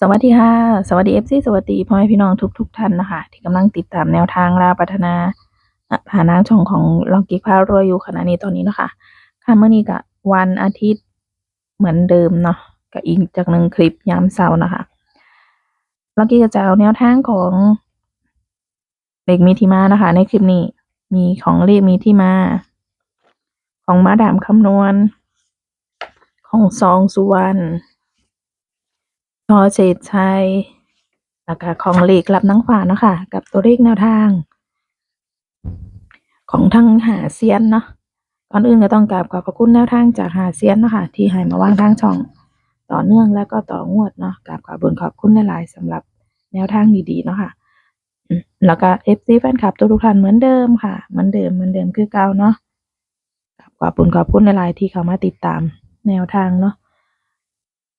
สวัสดีค่ะ สวัสดีเอฟซีสวัสดีพ่อแม่พี่น้องทุกทุกๆท่านนะคะ ที่กำลังติดตามแนวทางราวพัฒนาผ่านทางช่องของลองกิกพารวยอยู่ขณะนี้ตอนนี้นะคะค่ะเมื่อนี้ก็วันอาทิตย์เหมือนเดิมเนาะก็อีกจากหนึ่งคลิปยามเช้านะคะลองกิกก็จะเอาแนวทางของเลขมีที่มานะคะ ในคลิปนี้มีของเลขมีที่มา ของมาดามคำนวณ ของซองสุวรรณ พอเศษชัยแล้วก็ของเลขรับนังฝาเนาะค่ะ กับตัวเลขแนวทาง ของทั้งหาเซียนเนาะก่อนอื่นก็ต้องกราบขอบพระคุณแนวทางจากหาเซียนเนาะค่ะ ที่ให้มาว่างทางช่องต่อเนื่องแล้วก็ต่องวดเนาะกราบขอบคุญขอบคุณหลายๆสำหรับแนวทางดีๆเนาะค่ะแล้วก็เอฟซีแฟนคลับทุกท่านเหมือนเดิมค่ะ เหมือนเดิมเหมือนเดิมคือเก่าเนาะกราบขอบคุณขอบคุณหลายๆที่เข้ามาติดตามแนวทางเนาะ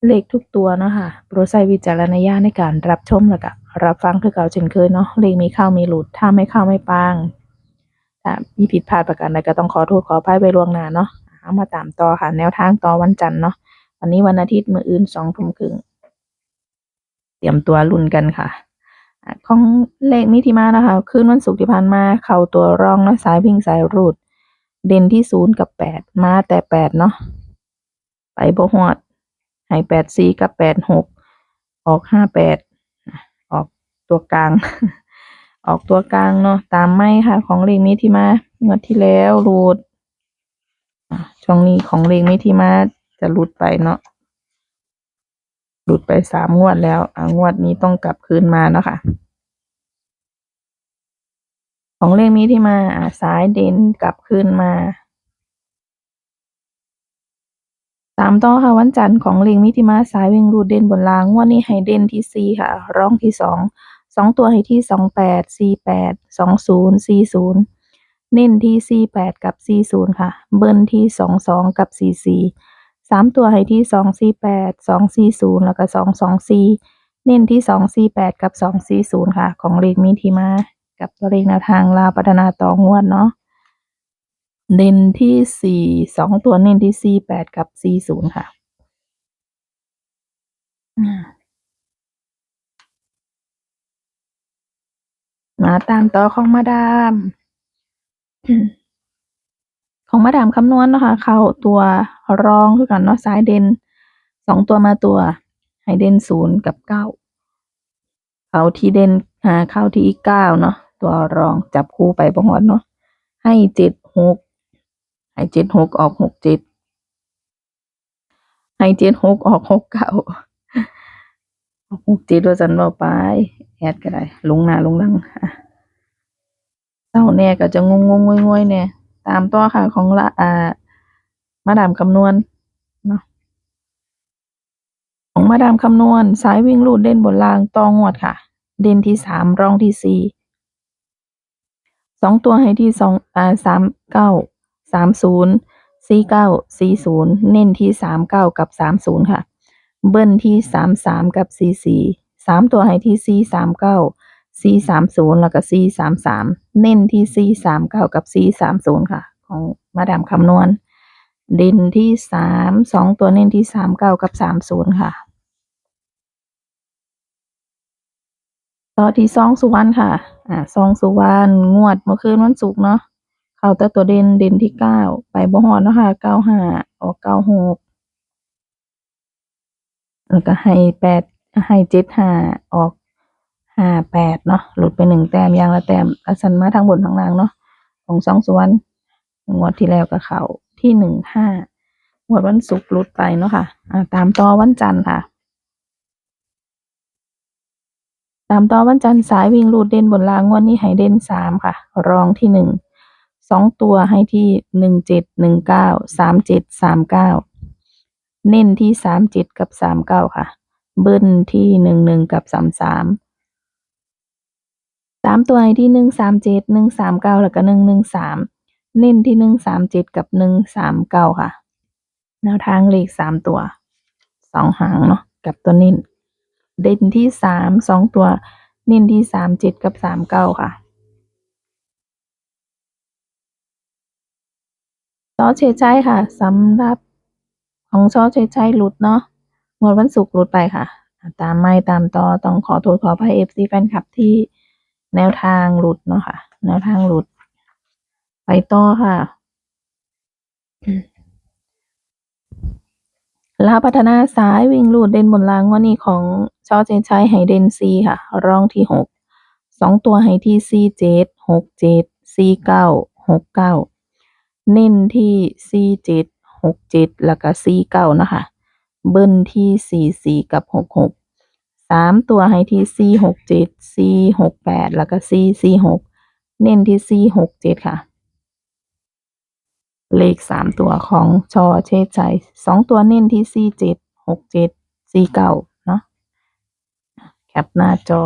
เลขทุกตัวเนาะค่ะโปรดใช้วิจารณญาณในการรับชมแล้วก็รับฟังคือเก่าเช่นเคยเนาะ เลขมีเข้ามีหลุด ถ้าไม่เข้าไม่ปังถ้ามีผิดพลาดประการใดก็ต้องขอโทษขออภัยไปล่วงหน้าเนาะเอามาตามต่อค่ะ แนวทางต่อวันจันทร์เนาะ วันนี้วันอาทิตย์มื้ออื่นสองทุ่มครึ่ง เตรียมตัวลุ้นกันค่ะของเลขมิถิมานะคะ คืนวันศุกร์ที่ผ่านมา เข้าตัวรองเนาะสายวิ่งสายรูด เด่นที่ศูนย์กับแปดมาแต่แปดเนาะ ไปบ่ฮอด ให้แปดสี่กับแปดหกออกห้าแปดออกตัวกลาง ออกตัวกลางเนาะตามไม่ค่ะ ของเลขมีที่มางวดที่แล้วรูดช่วงนี้ของเลขมีที่มาจะหลุดไปเนาะหลุดไปสามงวดแล้วอะงวดนี้ต้องกลับคืนมาเนาะค่ะ ของเลขมีที่มาสายเด่นกลับคืนมา ตามต่อค่ะวันจันทร์ของลิงมิติมาสายวิ่งรูดเด่นบนรางงวันนี้ให้เด่นที่สี่ค่ะ ร้องที่สองสองตัวให้ที่สองแปดสี่แปดสองศูนย์ซีศูนย์เน้นที่สี่แปดกับสี่ศูนย์ค่ะ เบิ้ลที่สองสองกับสี่สี่สามตัวให้ที่สองสี่แปดสองซีศูนย์แล้วก็สองสองสี่เน้นที่สองซีแปดกับสองซีศูนย์ค่ะ ของเลขมิติมา กับตัวเลขแนวทางลาพัฒนาต่องวดเนาะ เน้นที่สี่สองตัวเน้นที่สี่แปดกับสี่ศูนย์ค่ะอ่ามาตามต่อของมาดามของมาดามคำนวณเนาะคะเข้าตัวรองคือกันเนาะสายเด่นสองตัวมาตัวให้เด่นศูนย์กับเก้าเข้าที่เด่นอ่าเข้าที่เก้าเนาะตัวรองจับคู่ไปประหอดเนาะให้เจ็ดหก ให้เจ็ดหกออกหกเจ็ดให้เจ็ดหกออกหกเก้าออกหกเจ็ดว่าจันเบาไป แอดก็ได้ ลงหน้าลงหลังอะเศร้าแน่ก็จะงงงงงวยเนี่ยตามต่อค่ะของละอ่ามาดามคำนวณเนาะของมาดามคำนวณสายวิ่งลูดเด่นบนรางตองวดค่ะ เด่นที่สามรองที่สี่สองตัวให้ที่สองอ่าสามเก้า สามศูนย์สี่เก้าสี่ศูนย์เน้นที่สามเก้ากับสามศูนย์ค่ะ เบิ้ลที่สามสามกับสี่สี่สามตัวให้ที่สี่สามเก้าสี่สามศูนย์แล้วก็สี่สามสามเน้นที่สี่สามเก้ากับสี่สามศูนย์ค่ะ ของมาดามคำนวณ เด่นที่สามสองตัวเน้นที่สามเก้ากับสามศูนย์ค่ะ ต่อที่ซองสุวรรณค่ะ อ่าซองสุวรรณงวดเมื่อคืนวันศุกร์เนาะ เข้าแต่ตัวเด่นเด่นที่เก้าไปบ่ฮอดเนาะค่ะเก้าห้าออกเก้าหกแล้วก็ให้แปดให้เจ็ดห้าออกห้าแปดเนาะหลุดไปหนึ่งแต้มยางละแต้มอาสันมาทางบนทางล่างเนาะของสองส่วนงวดที่แล้วก็เขาที่หนึ่งห้างวดวันศุกร์หลุดไปเนาะค่ะอ่าตามต่อวันจันทร์ค่ะ ตามต่อวันจันทร์สายวิ่งรูดเด่นบนรางงวดนี้ให้เด่นสามค่ะ รองที่หนึ่ง สองตัวให้ที่หนึ่งเจ็ดหนึ่งเก้าสามเจ็ดสามเก้าเน้นที่สามเจ็ดกับสามเก้าค่ะ เบิ้ลที่หนึ่งหนึ่งกับสามสามสามตัวให้ที่หนึ่งสามเจ็ดหนึ่งสามเก้าแล้วก็หนึ่งหนึ่งสามเน้นที่หนึ่งสามเจ็ดกับหนึ่งสามเก้าค่ะ แนวทางเลขสามตัวสองหางเนาะกับตัวเน้น เด่นที่สามสองตัว เน้นที่สามเจ็ดกับสามเก้าค่ะ ซอสเชยชัยค่ะสำหรับของซอสเชยชัยหลุดเนาะงวดวันศุกร์หลุดไปค่ะ ตามไม่ตามต่อต้องขอโทษขออภัย FC แฟนคลับที่แนวทางหลุดเนาะค่ะ แนวทางหลุด ไปต่อค่ะลาวพัฒนาซ้ายวิ่งลูดเด่นบนลางวันนี้ของชอเจนชัยให้เด่นซีค่ะรองที่หกสองตัวให้ที่ซีเจ็ดหกเจ็ดซีเก้าหกเก้า เน้นที่ซีเจ็ดหกเจ็ดแล้วก็ซีเก้านะคะเบิ้ลที่สี่สี่กับหกหกสามตัวให้ที่สี่หกเจ็ดสี่หกแปดแล้วก็สี่สี่หกเน้นที่สี่หกเจ็ดค่ะ เลขสามตัวของชอเชษชัยสองตัวเน้นที่สี่เจ็ดหกเจ็ดสี่เก้าเนาะแคปหน้าจอ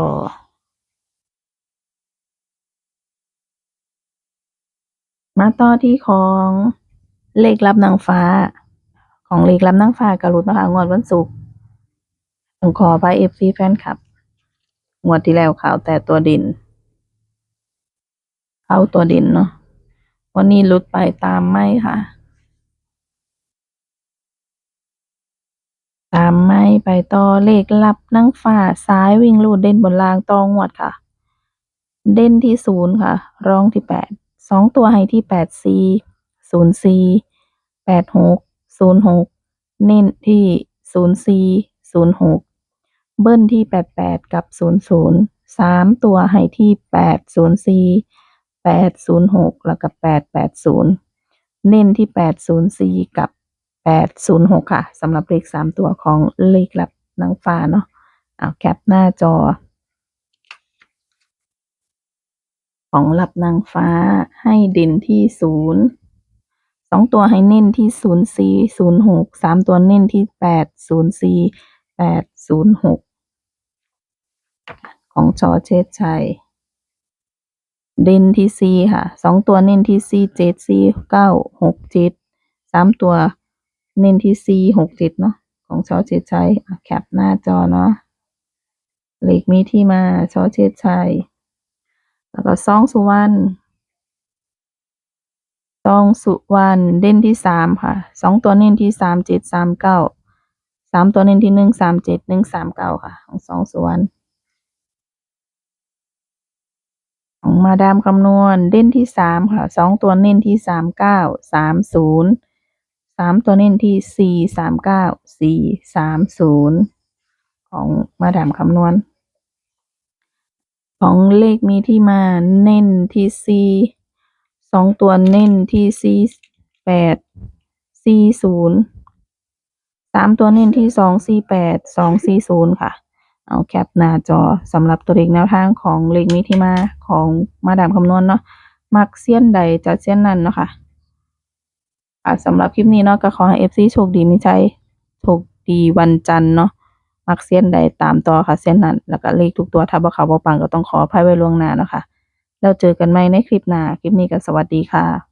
มาต่อที่ของเลขรับนางฟ้า ของเลขรับนางฟ้ากระลุดนะคะงวดวันศุกร์ผมขอไปเอฟซีแฟนคลับ งวดที่แล้วข่าวแต่ตัวดิน เข้าตัวดินเนาะวันนี้ลุดไปตามไม่ค่ะ ตามไม่ไปต่อเลขลับนั่งฟ้าซ้ายวิ่งลูดเด่นบนรางตองวดค่ะ เด่นที่ศูนย์ค่ะ รองที่แปด สองตัวให้ที่แปดซีศูนย์ซีแปดหกศูนย์หกเน้นที่ศูนย์ซีศูนย์หกเบิ้ลที่แปดแปดกับศูนย์ศูนย์สามตัวให้ที่แปดศูนย์ซีแปดศูนย์หกแล้วก็แปดแปดศูนย์เน้นที่แปดศูนย์ซีกับแปดศูนย์หกค่ะสำหรับเลขสามตัวของเลขลับนางฟ้าเนาะเอาแคปหน้าจอ ของหลับนางฟ้าให้เด่นที่ศูนย์สองตัวให้เน้นที่ศูนย์สี่ศูนย์หกสามตัวเน้นที่แปดศูนย์สี่แปดศูนย์หกของชอเชษชัย เด่นที่สี่ค่ะสองตัวเน้นที่สี่เจ็ดสี่เก้าหกเจ็ดสามตัวเน้นที่สี่หกเจ็ดเนาะของชอเชษชัยแคปหน้าจอเนาะเลขมีที่มาชอเชษชัย แล้วก็ซองสุวรรณซองสุวรรณเด่นที่สามค่ะสองตัวเน้นที่สามเจ็ดสามเก้าสามตัวเน้นที่หนึ่งสามเจ็ดหนึ่งสามเก้าค่ะ ของสองสุวรรณของมาดามคำนวณเด่นที่สามค่ะสองตัวเน้นที่สามเก้าสามศูนย์สามตัวเน้นที่สี่สามเก้าสี่สามศูนย์ของมาดามคำนวณ ของเลขมีที่มาเน้นที่สี่สองตัวเน้นที่สี่แปดสี่ศูนย์สามตัวเน้นที่สองสี่แปดสองสี่ศูนย์ค่ะ เอาแคปหน้าจอสำหรับตัวเลขแนวทางของเลขมีที่มาของมาดามคำนวณเนาะมักเสี้ยนใดจะเสี้ยนนั้นเนาะค่ะอะสำหรับคลิปนี้เนาะก็ขอให้เอฟซีโชคดีมีใจโชคดีวันจันทร์เนาะ มักเส้นใดตามต่อค่ะเส้นนั้น แล้วก็เลขทุกตัวถ้าบ่เขาบ่ปังก็ต้องขออภัยไว้ล่วงหน้านะค่ะแล้วเจอกันใหม่ในคลิปหน้า คลิปนี้ก็สวัสดีค่ะ